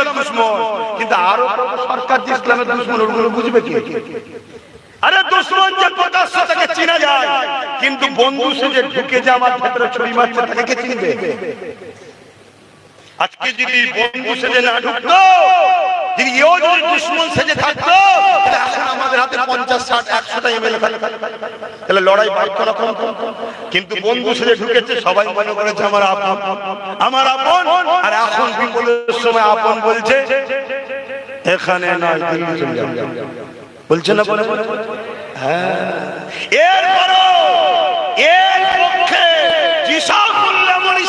ইসলামের দুশ্মন, কিন্তু আরও সরকার যে ইসলামের দুশ্মন, ওগুলো বুঝবে কি? আরে দুশ্মন যে প্রকাশ্য তাকে চিনা যায়, কিন্তু বন্ধু সে যে ঢুকে যে আমার ভেতরে ছড়ি মারছে তাকে কে চিনবে? আজকে যদি বন্ধু সেজে না ঢুকতো যদি এও যদি দুশ্মন সেজে থাকতো এখন আমাদের হাতে পঞ্চাশ ষাট একশোটা এমএলএ তাহলে লড়াই বাড়তো না কম। কিন্তু বন্ধু সেজে ঢুকেছে সবাই মনে করেছে আমার আপন। আমার আপন। আর এখন বিপদের সময় আপন বলছে এখানে নয় দিল্লি চলে যাও বলছে না বলে? হ্যাঁ। এর পক্ষে যেসব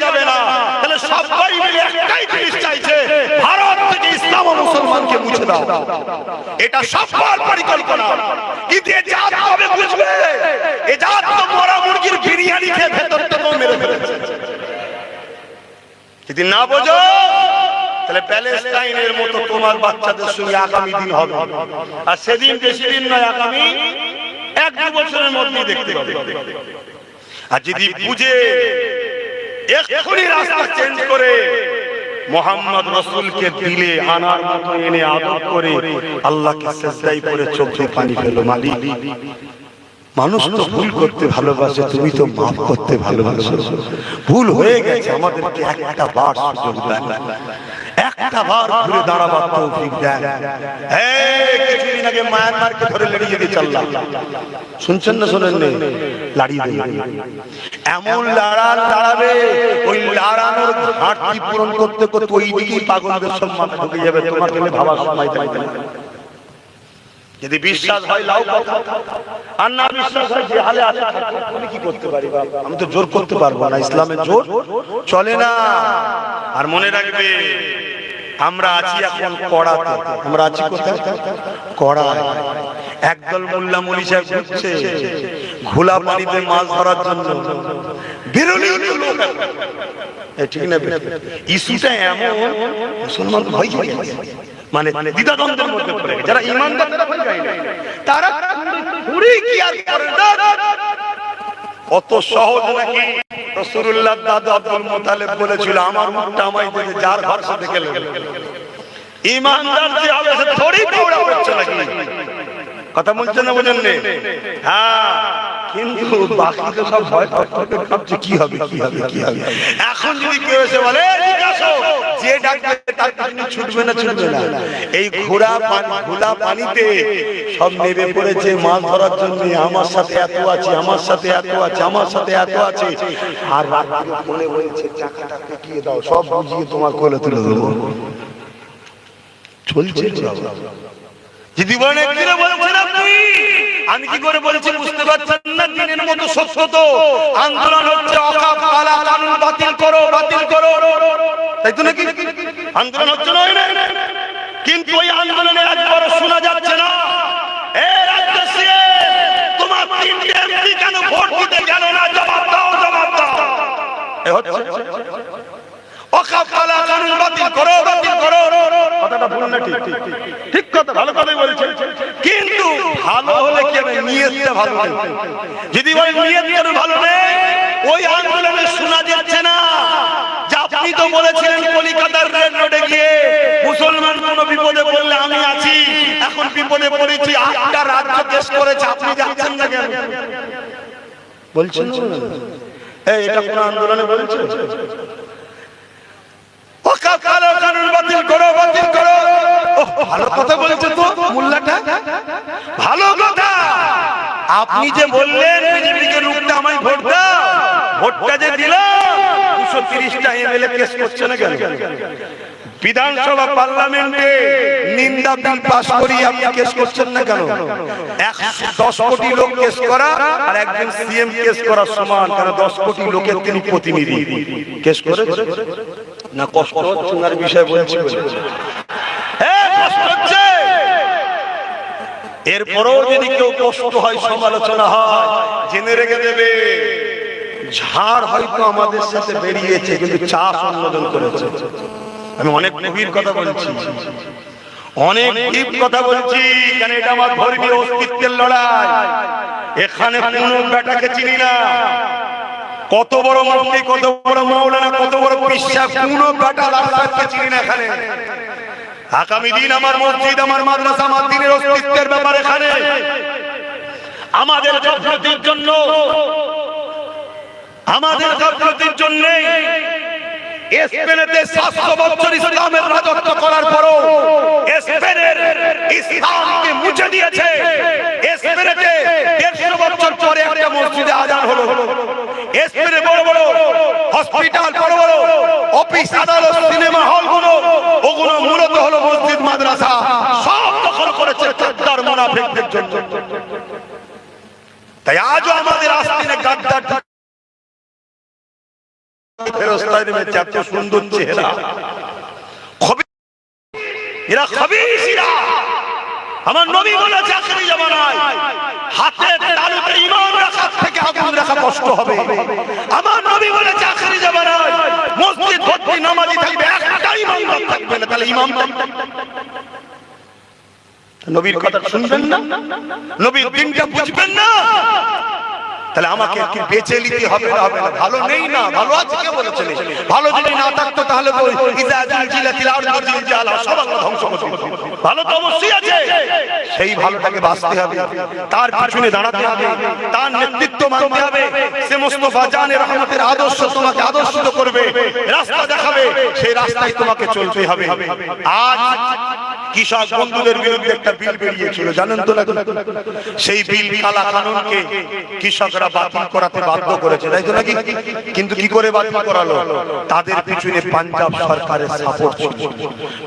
দেওয়া যাবে না। তাহলে সবাই মিলে একটাই জিনিস চাইছে, ভারত থেকে ইসলাম ও মুসলমানকে মুছে দাও। এটা সফল পরিকল্পনা। কিন্তু এ জাত তবে বুঝবে? এ জাত তো মরা মুরগির বিরিয়ানি খেয়ে ভেতর থেকে মেরে ফেলেছে। যদি না বোঝো, তাহলে প্যালেস্টাইনের মতো তোমার বাচ্চাদের সঙ্গে আগামী দিন হবে। আর সেদিন বেশি দিন নয়, আগামী এক দু বছরের মধ্যেই দেখতে পাবে। আর যদি বুঝে এক্ষুনি রাস্তা চেঞ্জ করে মোহাম্মদ রসুলকে দিলে আনার মতো এনে আদর করে আল্লাহকে সেজদাই করে চোখে পানি ফেলো মালিক। মানুষ তো ভুল করতে ভালোবাসে, তুমি তো মাফ করতে ভালোবাসো। ভুল হয়ে গেছে, আমাদেরকে একটা বার সুযোগ দেন মায়ানমারকে শুনছেন না এমন পূরণ করতে ঢুকে যাবে। যদি বিশ্বাস হয় লাউ আর না বিশ্বাস হয় আমি কি করতে পারি আমি তো জোর করতে পারব না। ইসলামের জোর চলে না। আর মনে রাখবে আমরা আছি এখন কড়াতে। আমরা আছি একদল মোল্লা মলি সাহেব ঘুরছে। ঘোলা পানিতে মাছ ধরার জন্য। ভয় মানে তারা অত সহজ নাকি? রসুল্লাহ দাদু আব্দুল মোতালেব বলেছিল, আমার মুখটা আমায় দেখে যার সাথে গেলে ইমানদার যে হবে সে থোড়ি পড়ছে নাকি? কথা বলছেন না বোঝেন হ্যাঁ। কিন্তু বাকি তো সব ভয় থরথর কাঁপছে কি হবে কি হবে কি হবে? এখন যদি কেউ এসে বলে আমার সাথে এত আছে, আমার সাথে এত আছে, আমার সাথে এত আছে। আর মনে বলছে চাকাটা সব বুঝিয়ে তোমার কোলে তুলে দেবো। চলছে বলছেন আপনি। আমি কি করে বলছি বুঝতে পারছেন না? দিনের মতো সত্য তো। আন্দোলন হচ্ছে অকাপ কালা কানুন বাতিল করো বাতিল করো। তাই তো নাকি? আন্দোলন হচ্ছে না? কিন্তু ওই আন্দোলনে একবারও শোনা যাচ্ছে না। এ রাজ্য তোমার তিনটে এমপি কেন ভোট দিতে গেল না? জবাব দাও জবাব দাও। হচ্ছে অকাপ কালা কানুন বাতিল ঠিক কথা, ভালো কথাই বলছেন কিন্তু ভালো হলে কি হবে ভালো নেই যদি ওই নিয়তটা ভালো নেই, ওই আন্দোলনে শোনা যাচ্ছে না। আপনি তো বলেছিলেন, কলিকাতার রেড রোডে গিয়ে মুসলমান কোন বিপদে পড়লে আমি আছি। এখন বিপদে পড়েছি, আটটা রাজ্য কেস করেছে, আপনি যাচ্ছেন না কেন? বলছেন এটা কোন আন্দোলনে বলছে ওকা আপনি যে বললেন বিজেপিকে রুখতে আমায় ভোট দাও, ভোটটা যে দিলাম, দুশো তিরিশটা এমএলএ কেস করছে না কেন? বিধানসভা পার্লামেন্টে নিন্দা বিল পাস করি আপনি কেস করছেন না কেন? দশ কোটি লোক কেস করা আর একজন সিএম কেস করা সমান, কারণ দশ কোটি লোকের তিনি প্রতিনিধি। কেস করে না কষ্ট ওনার বিষয় বলছি এরপরও যদি কেউ কষ্ট হয় সমালোচনা হয় জেনে রেখে দেবে। ঝাড় হয়তো আমাদের সাথে বেরিয়েছে কিন্তু চাষ অন্যজন করেছে। আমি অনেক গভীর কথা বলছি। অনেক ডিপ কথা বলছি কেন এটা আমার ধর্মীয় অস্তিত্বের লড়াই? এখানে কোনো বেটাকে চিনি না। কত বড় মন্ত্রী, কত বড় মৌলানা কত বড় বিশ্বাস কোন না এখানে। আগামী দিন আমার মসজিদ, আমার মাদ্রাসা, আমার দিনের অস্তিত্বের ব্যাপারে এখানে। আমাদের জন্য, আমাদের গাফলতির জন্য স্পেনেতে সাতশো বছর ইসলামের রাজত্ব করার পরও স্পেনের ইসলামকে মুছে দিয়েছে। স্পেনেতে দেড়শো বছর পরে একটা মসজিদে আজান হলো। স্পেনে বড় বড় হসপিটাল, বড় বড় অফিস, আদালত, সিনেমা হলগুলো ওগুলো মূলত হলো মসজিদ, মাদ্রাসা। সব দখল করেছে গাদ্দার মুনাফিকদের জন্য। তাই আজও আমাদের আস্তিনে গাদ্দার ফেরস্তায় নেমেছে এত সুন্দর চেহারা। আমার নবী বলেছে আখেরি জামানায় হাতে তালুতে ইমান রাখার থাকবে না, তাহলে নবীর কথা শুনবেন না? নবীর দিনটা বুঝবেন না? তাহলে আমাকে কি বেঁচে নিতে হবে? না হবে। না ভালো নেই না? ভালো আছে? কে বলেছে? ভালো যদি না থাকতো তাহলে তো ইজা জিলজিলাতিল আরদু জিলজালা সব আল্লাহ ধ্বংস করে দিত। ভালো তো অবশ্যই আছে। সেই ভালোটাকে বাঁচতে হবে। তার পিছনে দাঁড়াতে হবে। তার নেতৃত্ব মানতে হবে। সে মুস্তাফা জানের রহমতের আদর্শ তোমাকে আদর্শিত করবে। রাস্তা দেখাবে। সেই রাস্তায় তোমাকে চলতে হবে। আজ কৃষক বন্ধুদের বিরুদ্ধে একটা বিল বেরিয়েছিল। জানেন তো না? সেই বিল কালা কানুনকে কৃষকরা বাতিল করাতে বাধ্য করেছে, তাই তো নাকি? কিন্তু কি করে বাতিল করালো? তাদের পিছনে পাঞ্জাব সরকারের সাপোর্ট ছিল।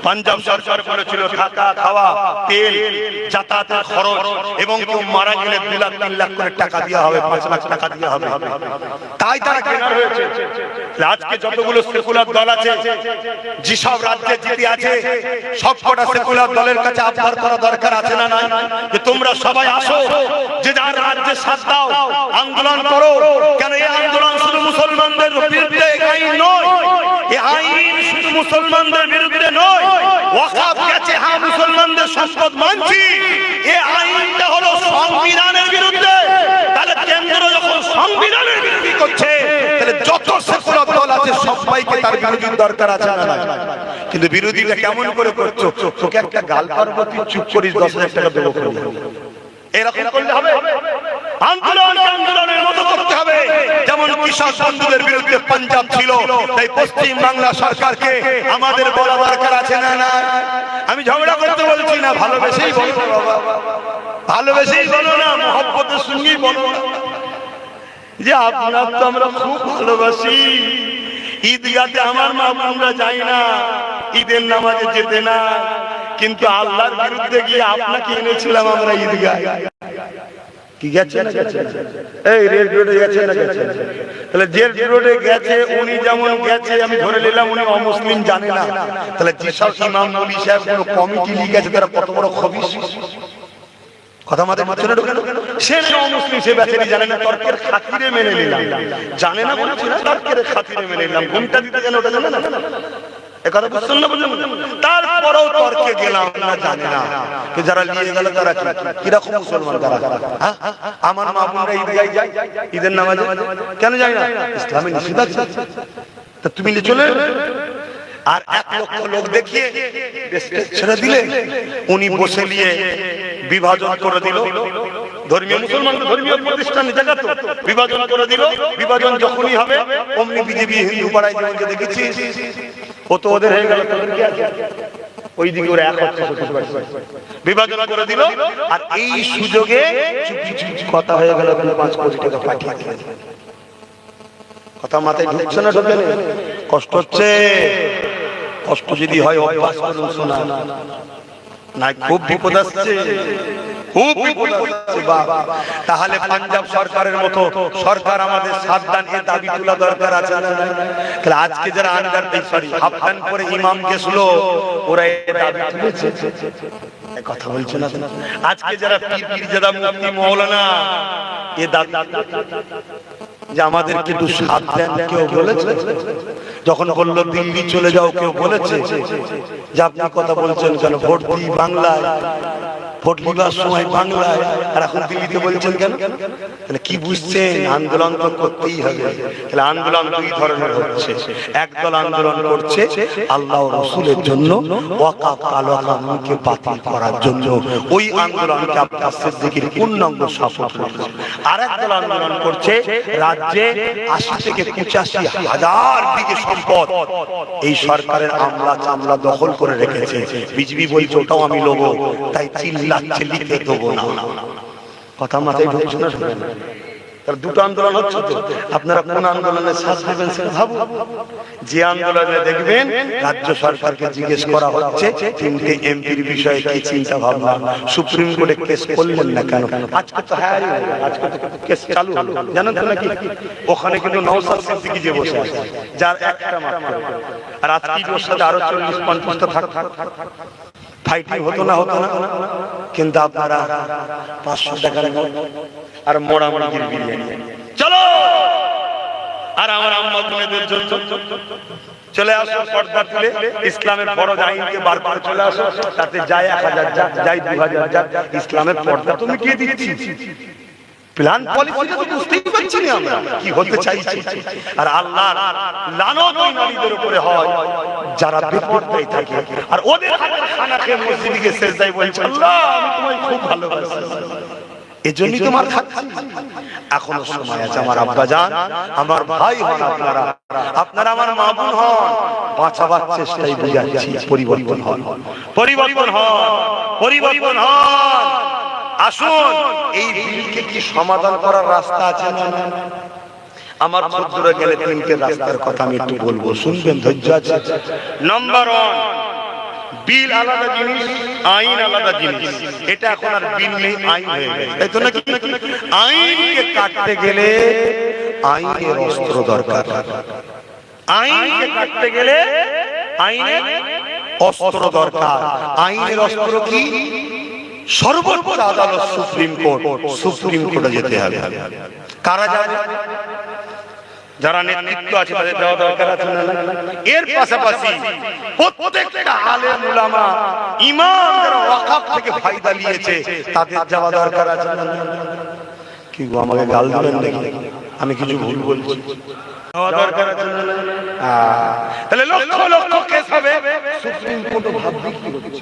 পাঞ্জাব সরকার বলেছিল, থাকা, খাওয়া, তেল, যাতায়াতের খরচ এবং কেউ মারা গেলে দু লাখ, তিন লাখ করে টাকা দেওয়া হবে, পাঁচ লাখ টাকা দেওয়া হবে। তাই তারা কেনার হয়েছে। আজকে যতগুলো সেকুলার দল আছে, যেসব রাজ্যে জিতে আছে, সব সেকুলার দলের কাছে আবদার করা দরকার আছে না নাই? যে তোমরা সবাই আসো, যে যার রাজ্যে সাথ দাও, আন্দোলন করো। কেন এই আন্দোলন শুধু মুসলমানদের বিরুদ্ধে আইন নয়? এই আইন শুধু মুসলমানদের বিরুদ্ধে নয়। ওয়াকাফ গেছে হ্যাঁ মুসলমানদের সম্পদ মানছি। এই আইনটা হলো সংবিধানের বিরুদ্ধে তাহলে কেন্দ্র যখন সংবিধানের বিরোধী করছে তাহলে যত সেকুলার দল আছে তার বিরোধীর দরকার আছে না? কিন্তু বিরোধীটা কেমন করে করছ? তোকে একটা গাল পার্বতী চুপ করিস দশ হাজার টাকা দেবো করে। এরকম করলে হবে। আন্দোলন আন্দোলনের মতো করতে হবে। যেমন কৃষক বন্ধুদের বিরুদ্ধে পাঞ্জাব ছিল। তাই পশ্চিম বাংলা সরকারকে আমাদের বলা দরকার আছে না না আমি ঝগড়া করতে বলছি না ভালোবেসেই বলো। বাবা। ভালোবেসেই বলো না মহব্বতের সঙ্গেই বলো। না। যে আপনার তো আমরা খুব ভালোবাসি। ঈদগাতে আমার মা আমরা যাই না। ঈদের নামাজে যেতে না। কিন্তু আল্লাহর বিরুদ্ধে গিয়ে আপনাকে এনেছিলাম আমরা ঈদগায়। কি গেছে না গেছে? এই রেড রোডে গেছে না গেছে? তাহলে যে রোডে গেছে, উনি যেমন গেছে, আমি ধরে নিলাম উনি অমুসলিম জানে না। তাহলে যেসব ইমাম মৌলী সাহেব কোনো কমিটি লিখেছে, তারা কত বড় খবিস? কথা মাথায় ঢোকে সে সে বেচারি জানে না তর্কের খাতিরে মেনে নিলাম। জানে না না তর্কের খাতিরে মেনে নিলাম। ঘুমটা দিতে জানে ওটা জানে না? যারা গেল হ্যাঁ? ঈদের নামাজে? কেন যায় না? তা তুমি চলে। আর এক লক্ষ লোক দেখিয়ে ছেড়ে দিলে উনি বসে নিয়ে বিভাজন করে দিল। ধর্মীয় মুসলমান ধর্মীয় করে দিল। বিভাজন যখনই হবে, অমনি ওদের হয়ে ওরা করে দিল, আর এই সুযোগে কথা হয়ে গেল পাঁচ কোটি টাকা পাঠিয়ে কথা মাথায় ঢুকছে না, ঢুকে না? কষ্ট হচ্ছে। কষ্ট যদি হয়, অভ্যাস করুন, শোনা। না খুব বিপদ আসছে। তাহলে পাঞ্জাব সরকারের মতো সরকার আমাদের সাবধান দাবি তোলা দরকার আছে। তাহলে আজকে যারা আন্ডার সরি হাফ করে ইমাম গেছিল ওরা দাবি তুলেছে। কথা বলছো না আজকে যারা পীরজাদা, মুফতি, মৌলানা, এ দাবি যে আমাদেরকে একটু সাবধান কেউ বলেছে? যখন বলল, দিল্লি চলে যাও, কেউ বলেছে যে, আপনি কথা বলছেন কেন? ভোট দিই বাংলায়, ভোট সময় বাংলায়, আর এখন দিল্লিতে বলছেন কেন? তাহলে কি বুঝছেন? আন্দোলন তো করতেই হবে। তাহলে আন্দোলন দুই ধরনের হচ্ছে। একদল আন্দোলন করছে আল্লাহ রসুলের জন্য বাতিল করার জন্য। ওই আন্দোলনকে আব্বাস সিদ্দিকীর পূর্ণাঙ্গ করছে আর একদল আন্দোলন করছে, রাজ্যে আশি থেকে পঁচাশি হাজার দিকে সম্পদ। এই সরকারের আমলা চামলা দখল করে রেখেছে। বিজেপি বলছে, ওটাও আমি লোবো। তাই চিল্লাচ্ছে, লিখে দেবো না। কথা মাথায় ঢুকছে না? তাহলে দুটো আন্দোলন হচ্ছে তো। আপনারা কোন আন্দোলনে সাথ ভাবুন। যে আন্দোলনে দেখবেন রাজ্য সরকারকে জিজ্ঞেস করা হচ্ছে, তিনটে এমপির বিষয়ে কি চিন্তা ভাবনা সুপ্রিম কোর্টে কেস করলেন না কেন? আজকে তো হ্যাঁ আজকে তো কেস চালু জানেন তো নাকি? ওখানে কিন্তু নওসাদ সিদ্দিকী যে বসে আছে, যার একটা মাত্র। আর আজকে ওর সাথে আরও চল্লিশ, পঞ্চাশটা থাক। ফাইটিং হতো না হতো না। কিন্তু আপনারা পাঁচশো টাকার নোট আর মোড়া মুরগির বিরিয়ানি। চলো! আর আমার আম্মা জন্য চলে আসো পর্দা তুলে, ইসলামের ফরজ আইনকে বার করে চলে আসো, তাতে যায় এক হাজার যাক, যাই দু হাজার যাক, ইসলামের পর্দা তুমি কে দিচ্ছি। প্ল্যান তো বুঝতেই পারছি না আমরা, কি হতে চাইছি। আর আল্লাহ লানত ওই নারীদের উপরে হয়, যারা থাকে। আর ওদের হাতের খানা খেয়ে মসজিদে বলছে, আল্লাহ, আমি তোমায় খুব ভালোবাসি। এজন্যই তোমার খাচ্ছি এখনও সময় আছে আমার আব্বা জান আমার ভাই হন আপনারা। আপনারা আমার মা বোন হন। বাঁচাবার চেষ্টাই বুঝাচ্ছি পরিবর্তন হন। পরিবর্তন হন। পরিবর্তন হন। আসুন। এই বিলকে কি সমাধান করার রাস্তা আছে না আমার ক্ষুদ্র গেলে তিনটে রাস্তার কথা আমি একটু বলব। শুনবেন ধৈর্য আছে? নম্বর ওয়ান বিল আলাদা জিনিস আইন আলাদা জিনিস। এটা এখন আর বিল নেই আইন হয়ে গেছে। তো নাকি? আইনকে কাটতে গেলে আইনের অস্ত্র দরকার। আইনকে কাটতে গেলে আইনের অস্ত্র দরকার। আইনের অস্ত্র কি? সর্বোচ্চ আদালত সুপ্রিম কোর্ট সুপ্রিম কোর্টে যেতে হবে। কারা যাবে? যারা নেতৃত্ব আছে, তাদের যাওয়া দরকার আছে না? এর পাশাপাশি প্রত্যেকটা আলেম উলামা, ইমাম ওয়াকাফ থেকে ফায়দা নিয়েছে, তাদের যাওয়া দরকার আছে না? কি গো, আমাকে গাল দিবেন নাকি আমি কিছু ভুল বলছি? তাহলে লক্ষ লক্ষ কেস হবে সুপ্রিম কোর্ট ভাববে কি হচ্ছে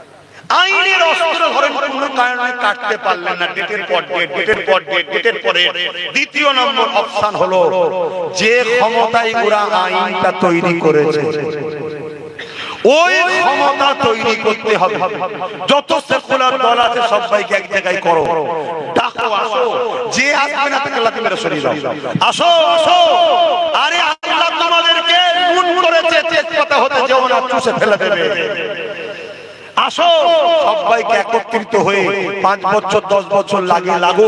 আইনের অস্ত্র ধরেন কোনো কারণে কাটতে পারলেন না। ডেটের পর ডেট, ডেটের পর ডেট, ডেটের পরে দ্বিতীয় নম্বর অপশন হলো, যে ক্ষমতায় ওরা আইনটা তৈরি করেছে, ওই ক্ষমতা তৈরি করতে হবে। যত সেকুলার দল আছে, সবাইকে এক জায়গায় করো। ডাকো, আসো। যে আসবে না, তাকে লাথি মেরে সরিয়ে আসো আসো। আরে, আল্লাহ তোমাদেরকে গুণ করেছে, তেজপাতা হতে যেও না, চুষে ফেলে দেবে। আসো। সবাইকে একত্রিত হয়ে পাঁচ বছর দশ বছর লাগে লাগো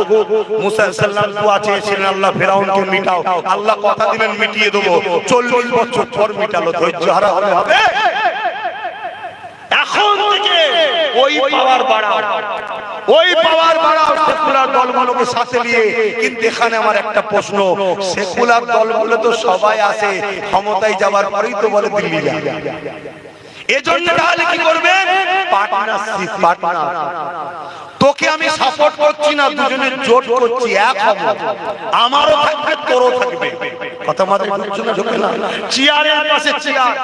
মুসা সাল্লাম দোয়া চেয়েছিলেন আল্লাহ ফেরাউনকে মিটাও। আল্লাহ কথা দিলেন মিটিয়ে দেবো। চল্লিশ বছর পর মিটালো ধৈর্য হারা হলে হবে। এখন থেকে ওই পাওয়ার বাড়াও। ওই পাওয়ার বাড়াও সেকুলার দলগুলোকে সাথে নিয়ে। কিন্তু এখানে আমার একটা প্রশ্ন সেকুলার দলগুলো তো সবাই আসে ক্ষমতায় যাওয়ার পরেই তো বলে দিল্লি যাবে এজন্য তাহলে কি তোকে আমি সাপোর্ট করছি না দুজনে জোট করছি, এক হব। আমারও থাকবে, তোরও থাকবে। কথা ঢুকে না। চেয়ারের পাশে চেয়ার।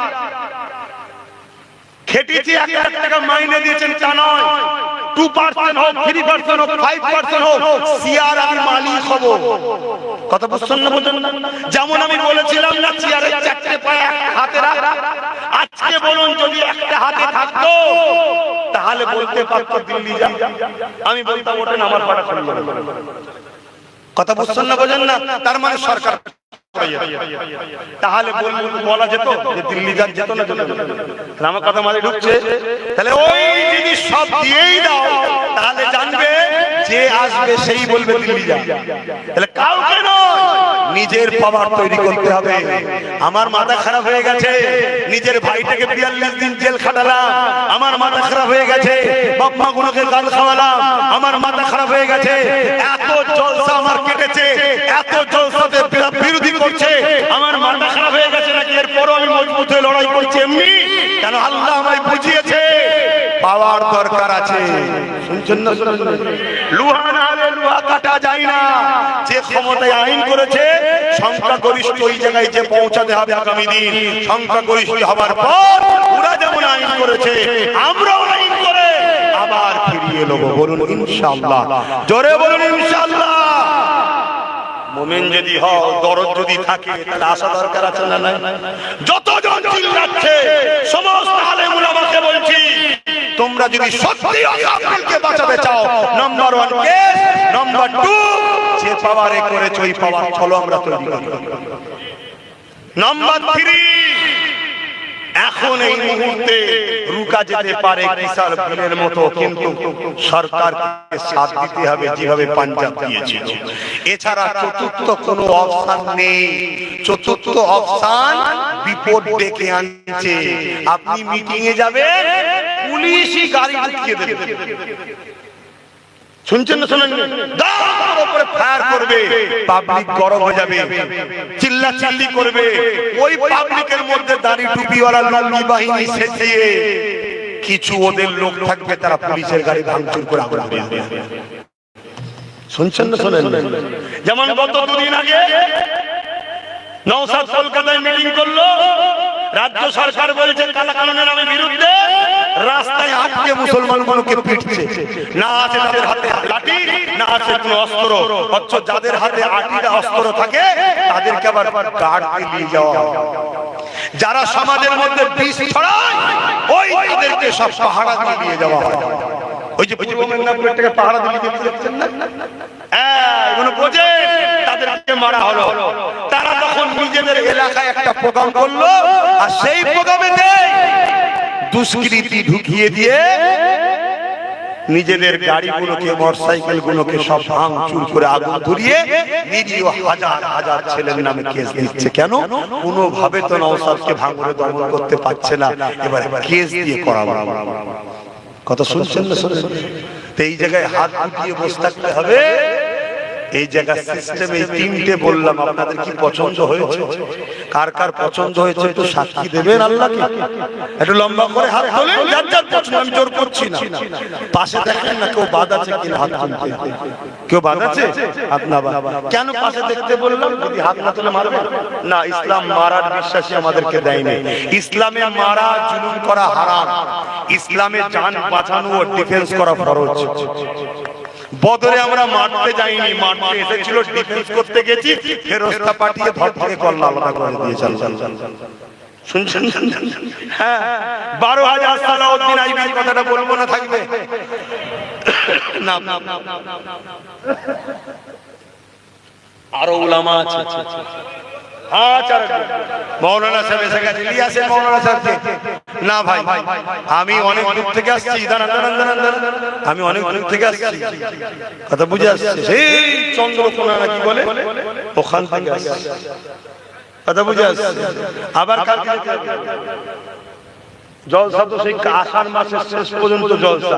খেটেছি এক লাখ টাকা মাইনে দিয়েছেন তা নয়। টু পার্সেন্ট হোক থ্রি পার্সেন্ট হোক ফাইভ পার্সেন্ট হোক, চেয়ার মালিক হব। কথা বুঝছেন না যেমন আমি বলেছিলাম না চেয়ারের চারটে পায়ে একটা হাতে রাখ আজকে বলুন, যদি একটা হাতে থাকতো, তাহলে বলতে পারতো দিল্লি যা আমি বলতাম ওঠেন আমার পাড়া কথা বুঝছেন না, বোঝেন না? তার মানে সরকার তাহলে বলা যেত যে দিল্লি যান যেত না, যেত আমার কথা মাঝে ঢুকছে। তাহলে ওই জিনিস সব দিয়েই দাও। তাহলে জানবে যে আসবে, সেই বলবে দিল্লি যা তাহলে কাউকে নয় নিজের পাওয়ার তৈরি করতে হবে। আমার মাথা খারাপ হয়ে গেছে। নিজের ভাইটাকে বিয়াল্লিশ দিন জেল খাটালাম। আমার মাথা খারাপ হয়ে গেছে। বাপ্পা গুলোকে গাল খাওয়ালাম। আমার মাথা খারাপ হয়ে গেছে। এত জলসা আমার কেটেছে। এত জলসাতে বিরা- বিরোধী করছে। আমার মাথা খারাপ হয়ে গেছে নাকি? এরপরও আমি মজবুত হয়ে লড়াই করছি। এমনি? কেন আল্লাহ আমায় বুঝিয়েছে? পাওয়ার দরকার আছে। শুনছেন না শুনছেন লুহা না হলে লুহা কাটা যায় না। যে ক্ষমতায় আইন করেছে সংখ্যা গরিষ্ঠ ওই জায়গায় যে পৌঁছাতে হবে আগামী দিন। সংখ্যা গরিষ্ঠ হবার পর ওরা যেমন আইন করেছে আমরাও আইন করে আবার ফিরিয়ে নেব। বলুন ইনশাআল্লাহ। জোরে বলুন ইনশাআল্লাহ। মোমেন যদি হও দরদ যদি থাকে তাহলে আশা দরকার আছে না নাই? যতজন চিল্লাচ্ছে সমস্ত আলেম উলামাকে বলছি তোমরা যদি সত্যি আকামকে বাঁচাতে চাও number one case number two যে পাওয়ারে করেছে ওই পাওয়ার চলো আমরা তৈরি করি। নাম্বার থ্রি এখন এই মুহূর্তে রুকা যেতে পারে কিসার বিলের মতো, কিন্তু সরকারকে সাথ দিতে হবে যেভাবে পাঞ্জাব দিয়েছে এছাড়া চতুর্থ কোনো অপশন নেই। চতুর্থ অপশন বিপদ ডেকে আনছে। আপনি মিটিং এ যাবেন পুলিশই গাড়ি ঢুকিয়ে দেবে। শুনছেন না শোনেন করবে কিছু ওদের তারা পুলিশের গাড়ি শুনছেন শোনেন যেমন গত দুদিন আগে নৌসাদ কলকাতায় মিটিং করল। রাজ্য সরকার বলছে কালা কানুনের নামে বিরুদ্ধে রাস্তায় আটকে মুসলমান গুলোকে পিটছে। না আছে তাদের হাতে লাঠি না আছে কোনো অস্ত্র। অথচ যাদের হাতে আটিটা অস্ত্র থাকে তাদেরকে আবার গার্ড দিয়ে যাওয়া যারা সমাজের মধ্যে বিষ ছড়ায় ওই তাদেরকে সব পাহাড়া দিয়ে দিয়ে যাওয়া হয়। ওই যে পূর্ব মেদিনীপুরের পাহাড়া দিয়ে দিতে দেখছেন না? হ্যাঁ, এগুলো বোঝে তাদেরকে মারা হলো। তখন নিজেদের এলাকায় একটা প্রোগ্রাম করল, আর সেই প্রোগ্রামে দুষ্কৃতি ঢুকিয়ে দিয়ে নিজেদের গাড়িগুলোকে মোটরসাইকেল গুলোকে সব ভাঙচুর করে আগুন ধরিয়ে নিরীহ হাজার হাজার ছেলের নামে কেস দিচ্ছে। কেন? কোনোভাবে তো নওসাদকে ভাঙড়ে দমন করতে পারছে না। এবার কেস দিয়ে করাবো। কথা শুনছেন না শুনছেন? এই জায়গায় হাত গুটিয়ে বসে থাকতে হবে। এই জায়গা সিস্টেম এই তিনটে বললাম, আপনাদের কি পছন্দ হয়েছে? কার কার পছন্দ হয়েছে একটু সাক্ষী দেবেন আল্লাহকে। একটু লম্বা করে হাত তোলেন, যার যার পছন্দ, আমি জোর করছি না। পাশে দেখেন না, কেউ বাদ আছে কিনা হাত তুলতে? কেউ বাদ আছে? হাত না বাদ। কেন পাশে দেখতে বললাম? যদি হাত না তুলে মারবে না, ইসলাম মারার বিশ্বাসী আমাদেরকে দেয়নি। ইসলামে মারা, জুলুম করা হারাম। ইসলামে জান বাঁচানো ও ডিফেন্স করা ফরজ। বদরে আমরা মারতে যাইনি, মারতে এসেছিল ডিফেন্স করতে গেছি, ফেরস্তা পাঠিয়ে ধর থেকে কল্লা আলাদা করে দিয়ে চাল চাল চাল শুনছেন হ্যাঁ বারো হাজার সালাউদ্দিন আইবির কথাটা বলব না থাকবে। আরও উলামা আছে। সাহেবকে? না ভাই, আমি অনেক দূর থেকে আসছি। আমি অনেক দূর থেকে আসছি। কথা বুঝে সেই চন্দ্রকোনা বলে? ওখান থেকে কথা বুঝে আবার জলসা তো সেই আষাঢ় মাসের শেষ পর্যন্ত জলসা।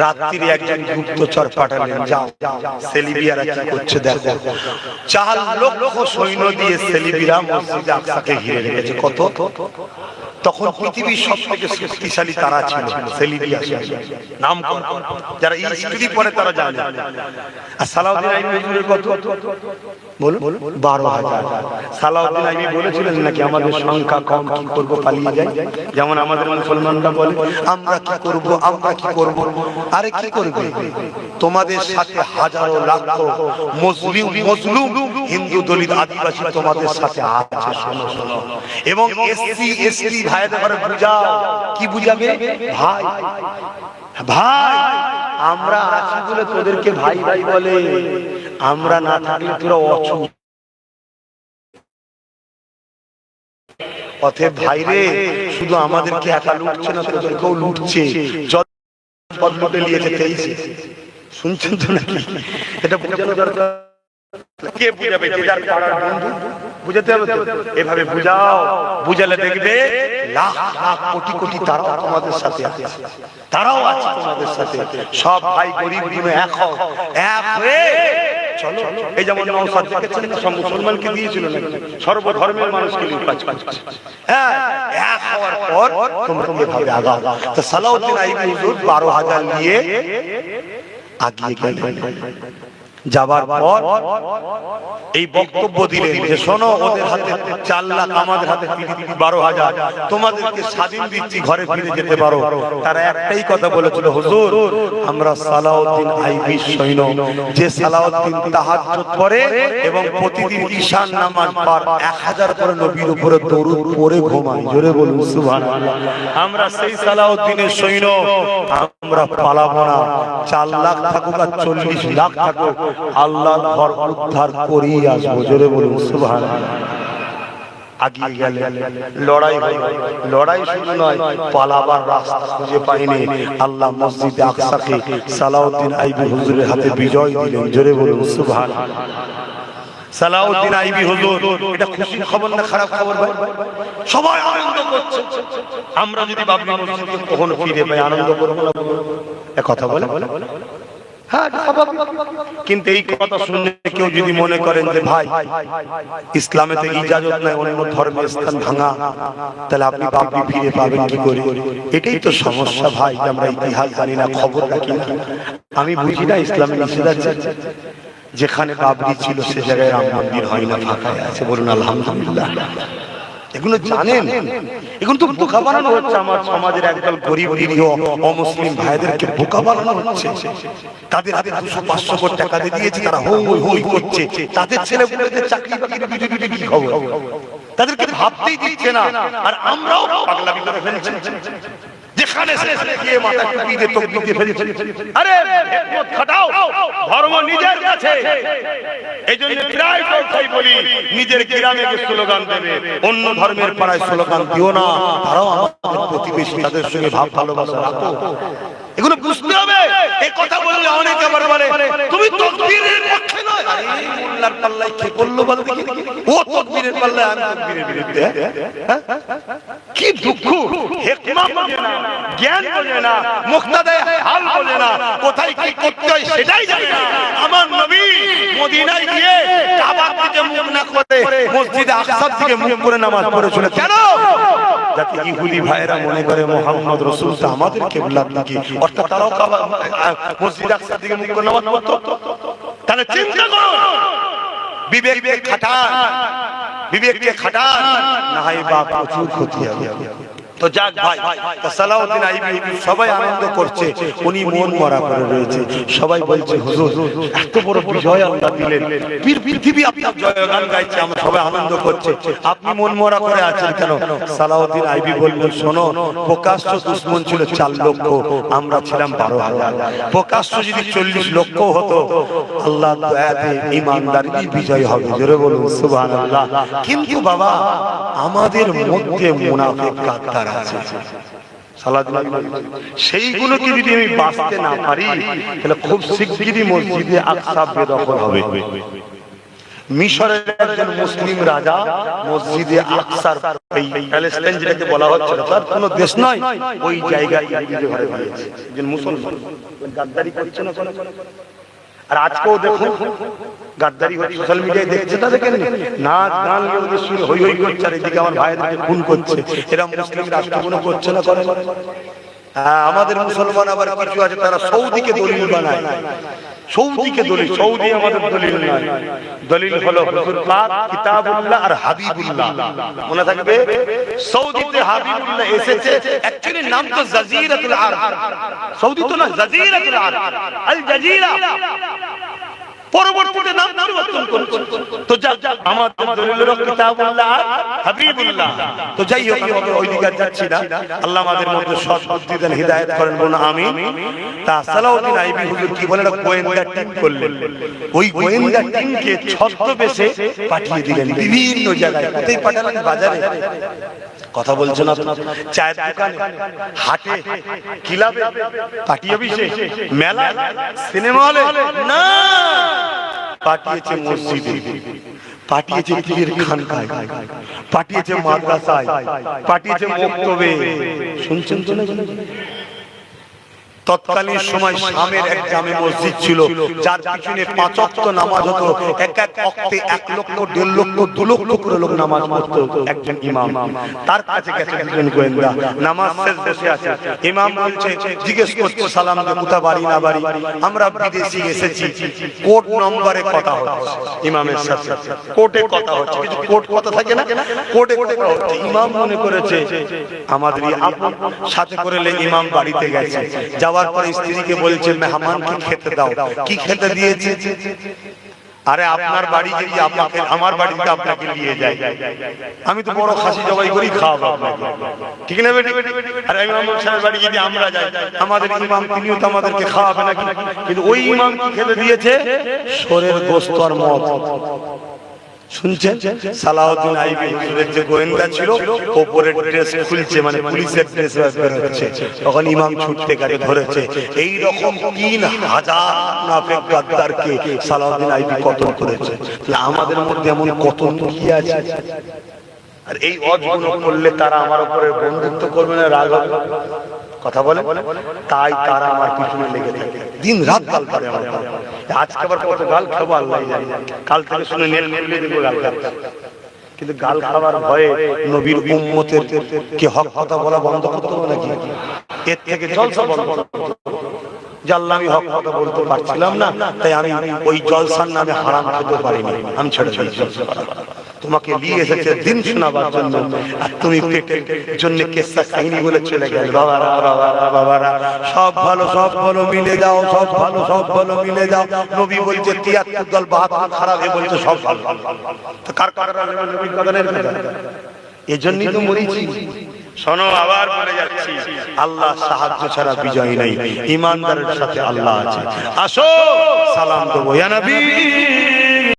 রাত্রিরে একজন গুপ্তচর পাঠালেন, যাও সেলিবিয়ারা কি করছে দেখো। চার লক্ষ সৈন্য দিয়ে সেলিবিরা মসজিদে আকসাকে ঘিরে রেখেছে। কত? তখন পৃথিবীর সব থেকে শক্তিশালী তারা ছিল সেলিবিয়া। নাম। যারা স্ত্রী পরে তারা জানে। আর সালাউদ্দিন হুজুরের কত? বলুন বারো হাজার। সালাউদ্দিন আইবি বলেছিলেন নাকি আমাদের সংখ্যা কম কি করব পালিয়ে যাই? যেমন আমাদের মুসলমানরা বলে আমরা কি করব আমরা কি করব? আরে কি করবে? তোমাদের সাথে হাজারো লাখ মুসলিম হিন্দু দলিত আদিবাসী তোমাদের সাথে আছে শোনো, শোনো। এবং এসসি এসটি ভাইদের ঘরে বুঝাও। কি বুঝাবে? ভাই। ভাই। আমরা আছি বলে তোদেরকে ভাই ভাই বলে। আমরা না থাকলে তোরা অচু। অতএব ভাইরে শুধু আমাদেরকে একা লুটছে না তোদেরকেও লুটছে। যত পদ লুটে নিয়েছে তেইশে শুনছেন তো নাকি? এটা বোঝানো দরকার কে বুঝাবে? যে যার পাড়ার বন্ধু। এভাবে বুঝাও, বুঝালে দেখবে লাখ লাখ কোটি কোটি তারাও তোমাদের সাথে আছে। তারাও আছে তোমাদের সাথে। সব ভাই গরিব মুসলমানকে দিয়েছিল মানুষকে হ্যাঁ এক পর নিয়ে আগিয়ে যাবার পর এই বক্তব্য দিলেন যে শোনো ওদের হাতে চার লাখ আমাদের হাতে বারো হাজার। তোমাদেরকে স্বাধীন দিচ্ছি ঘরে ফিরে যেতে পারো। তারা একটাই কথা বলেছিল হুজুর আমরা সালাউদ্দিন আইবি সৈন্য। যে সালাউদ্দিন তাহাজ্জুদ পড়ে এবং প্রতিদিন ঈশান নামাজ পার এক হাজার করে নবীর উপরে দরুদ পড়ে ঘুমায়। জোরে বলুন সুবহানাল্লাহ। আমরা সেই সালাউদ্দিনের সৈন্য আমরা পালাবো না। চার লাখ থাকুক আর চল্লিশ লাখ থাকুক আল্লাহ ঘর উদ্ধার করেই আসব। জোরে বলুন সুবহান আগিয়ে গেলেন লড়াই লড়াই শুধু নয়, পালাবার রাস্তা খুঁজে পাইনি আল্লাহ মসজিদে আকসাকে সালাউদ্দিন আইবি হুজুরের হাতে বিজয় দিলেন। জোরে বলুন সুবহান সালাউদ্দিন আইবি হুজুর, এটা খুশির খবর না খারাপ খবর ভাই? সবাই আনন্দ করছে। আমরা যদি আনন্দ করব না? কথা বলে। কিন্তু এই কথা শুনলে কেউ যদি মনে করেন যে, ভাই, ইসলামে তো ইজাজত নাই, অন্য ধর্মের স্থান ভাঙা। তাহলে আপনি বাপি ফিরে পাবেন কি করে? এটাই তো সমস্যা, ভাই আমরা ইতিহাস জানি না, খবর রাখি আমি বুঝি না ইসলামে যেখানে বাবরি ছিল, সে জায়গায় রাম মন্দির হয় না, ফাঁকায় আছে। বলুন, আলহামদুলিল্লাহ। এগুলো জানেন? এগুলো তো বোকা বানানো হচ্ছে। আমার সমাজের একদল গরিব নিরীহ অমুসলিম ভাইদেরকে বোকা বানানো হচ্ছে। তাদের হাতে দুশো পাঁচশো কোটি টাকা দিয়ে দিয়েছে তারা হই হই করছে। তাদের ছেলে পুলেদের চাকরি বাকরি খবর। তাদেরকে ভাবতেই দিচ্ছে না। আর আমরাও পাগলামি করে ফেলছি। যেখানে সেখানে গিয়ে মাথা টুপি দিয়ে টুপি দিয়ে ফেলছি আরে হিকমত খাটাও। ধর্ম নিজের কাছে। এই জন্য প্রায় কথাই বলি নিজের গ্রামে স্লোগান দেবে। অন্য ধর্মের পাড়ায় স্লোগান দিও না। তারাও আমাদের প্রতিবেশী তাদের সঙ্গে ভাব ভালোবাসা রাখো। এগুলো বুঝতে হবে। এই কথা বললে অনেকে আবার বলে, তুমি তকবীরের পক্ষে নয়। আরে মোল্লার পাল্লায় কে বলল বলতে কি ও তকবীরের পাল্লায়, আমি তকবীরের বিরুদ্ধে হ্যাঁ? কি দুঃখ? হেকমা বোঝে না, জ্ঞান বোঝে না মুক্তাদে হাল বোঝে না, কোথায় কি করতে হয় সেটাই জানে না। আমার নবী মদিনায় গিয়ে কাবার দিকে মুখ না করে মসজিদে আকসার দিকে মুখ করে নামাজ পড়েছিল কেন? যাতে ইহুদি ভাইরা মনে করে, মোহাম্মদ রসুল আমাদের কেবলার নাকি অর্থাৎ তারাও মসজিদে আকসার দিকে মুখ করে নামাজ পড়তো। তাহলে চিন্তা করো। বিবেক খাটান। বিবেককে খাটান। না হয় বা প্রচুর ক্ষতি হবে। তো যাক ভাই সালাউদ্দিন আইবি সবাই আনন্দ করছে, উনি মন মরা করে রয়েছে। সবাই বলছে, হুজুর, এত বড় বিজয় আল্লাহ দিলেন। পীর পৃথিবী আপনার জয়গান গাইছে, আমরা সবাই আনন্দ করছে। আপনি মন মরা করে আছেন কেন? সালাউদ্দিন আইবি শোনো, প্রকাশ্য দুশ্মন ছিল চার লক্ষ, আমরা ছিলাম বারো হাজার। প্রকাশ্য যদি চল্লিশ লক্ষ হতো, আল্লাহ দয়াতে ইমানদারি বিজয় হবে। জোরে বলুন, সুবহানাল্লাহ। কিন্তু বাবা, আমাদের মধ্যে মুনাফিক কাত্তার সেইগুলোকে যদি আমি বাঁচতে না পারি, তাহলে খুব শিগগিরই মসজিদে বেদখল হবে। মিশরের একজন মুসলিম রাজা মসজিদে আকসার প্যালেস্টাইন যেটাকে বলা হচ্ছে, তার কোনো দেশ নয় ওই জায়গায় মুসলমান। গাদ্দারি করছে না? আর আজকেও দেখুন, গাদ্দারি হচ্ছে সোশ্যাল মিডিয়ায় দেখছে না দেখেন নাচ, গান হই হই করছে, আর এদিকে আমার ভাইদেরকে খুন করছে। এরা মুসলিম রাষ্ট্রগুলো করছে না করে? আমাদের মুসলমান আবার কিছু আছে, তারা সৌদিকে দলিল বানায়। সৌদিকে দলিল সৌদি আমাদের দলিল নয় দলিল হলো হুজুর পাক কিতাবুল্লাহ আর হাবিবুল্লাহ। মনে থাকবে? সৌদিতে হাবিবুল্লাহ এসেছে অ্যাকচুয়ালি নাম তো জাজিরাতুল আরব। সৌদি তো না জাজিরাতুল আরব। Al Jazeera. পরবর্তীতে নাম পরিবর্তন করেছে তো যা আমাদের দলিলের কিতাবুল্লাহ, হাবিবুল্লাহ। তো যাই হোক, আমি ওই দিকে যাচ্ছি না। আল্লাহ আমাদের মধ্যে সৎ বুদ্ধি দেন, হিদায়াত করেন বলুন আমি তা সালাউদ্দিন আইবি হুজুর কি বলে, একটা গোয়েন্দা টিম করলেন। ওই গোয়েন্দা টিমকে ছদ্মবেশে পাঠিয়ে দিলেন, বিভিন্ন জায়গায়। কোথায় পাঠালেন? বাজারে। কথা বলছেন চায়ের দোকানে, হাটে, কিলাবে, পার্টি অফিসে মেলা সিনেমা হলে? না! পাঠিয়েছে মসজিদে, পাঠিয়েছে পীরের খানকায়, পাঠিয়েছে মাদ্রাসায়, পাঠিয়েছে মক্তবে শুনছেন তো না তৎকালীন সময় শামের এক জামে মসজিদ ছিল যার পিছনে পাঁচ ওয়াক্ত নামাজ হতো। এক এক ওয়াক্তে এক লক্ষ দেড় লক্ষ দু লক্ষ করে লোক নামাজ পড়তো একজন ইমাম। তার কাছে গেছে একজন গোয়েন্দা। নামাজ শেষ বসে আছে। ইমাম বলছে জিজ্ঞেস করছে সালাম যে কোথা বাড়ি না বাড়ি? আমরা বিদেশি এসেছি কোর্ট নম্বরে কথা হচ্ছে। ইমামের সাথে কোর্টে কথা হচ্ছে। কিছু কোর্ট কথা থাকে না? কোর্টে কথা হচ্ছে। ইমাম মনে করেছে আমাদের সাথে করে লে ইমাম বাড়িতে গেছে যাওয়ার পরে স্ত্রীকে বলছে, মেহমানকে খেতে দাও। কি খেতে দিয়েছে? আরে, আপনার বাড়ি যদি আপনাকে আমার বাড়িতে আপনাকে নিয়ে যায়। আমি তো বড় খাসি জবাই করি, খাওয়াবো আপনাকে। ঠিক না বেটি? আর, ইমাম সাহেবের বাড়ি যদি আমরা যাই, আমাদের ইমাম, তিনিও তো আমাদেরকে খাওয়াবে নাকি? কিন্তু ওই ইমাম কি খেতে দিয়েছে? সোরের গোস্ত আর মদ। শুনছেন? সালাউদ্দিন আইবি হুজুরের যে গোয়েন্দা ছিল ওপরের ড্রেস খুলছে মানে পুলিশের ড্রেস বেরোচ্ছে তখন ইমাম ছুটতে গাড়ি ধরেছে। এই রকম তিন হাজার নাফেক গাদ্দারকে সালাউদ্দিন আইবি কতল করেছে। আমাদের মধ্যে এমন কত কি আছে? আর এই অজগুলো করলে তারা আমার উপরে বন্ধুত্ব করবে না, রাগ হবে? কথা বলে, তাই তারা আমার পিছনে লেগে থাকে। দিন রাত গাল আমার আজকে আবার কত গাল খাব, আল্লাহ কাল থেকে শুনে নেল খুলে দেবো গাল কিন্তু গাল ভয়ে নবীর উম্মতের কে হক কথা বলা বন্ধ করতে হবে নাকি? এর থেকে জলসা বন্ধ আল্লাহ আমি হক কথা বলতে পারছিলাম না, তাই আমি ওই জলসার নামে হারাম খেতে পারিনি। আমি ছেড়ে ছেড়ে জলসা। তোমাকে নিয়ে এসেছে দিন শোনাবার জন্য আর তুমি পেটের জন্য কেসা কাহিনী বলে চলে গেলে বাবারা বাবারা বাবারা সব ভালো সব ভালো মিলে যাও সব ভালো সব ভালো মিলে যাও নবী বলছে তিয়াত্তর দল বাহাত্তর খারাপ এ বলছে সব ভালো তো কার কার এজন্যই তো মরিছি শোনো আবার বলে যাচ্ছি আল্লাহ সাহায্য ছাড়া বিজয় নেই ইমানদারের সাথে আল্লাহ আছে আসো সালাম দেবো ইয়া নবী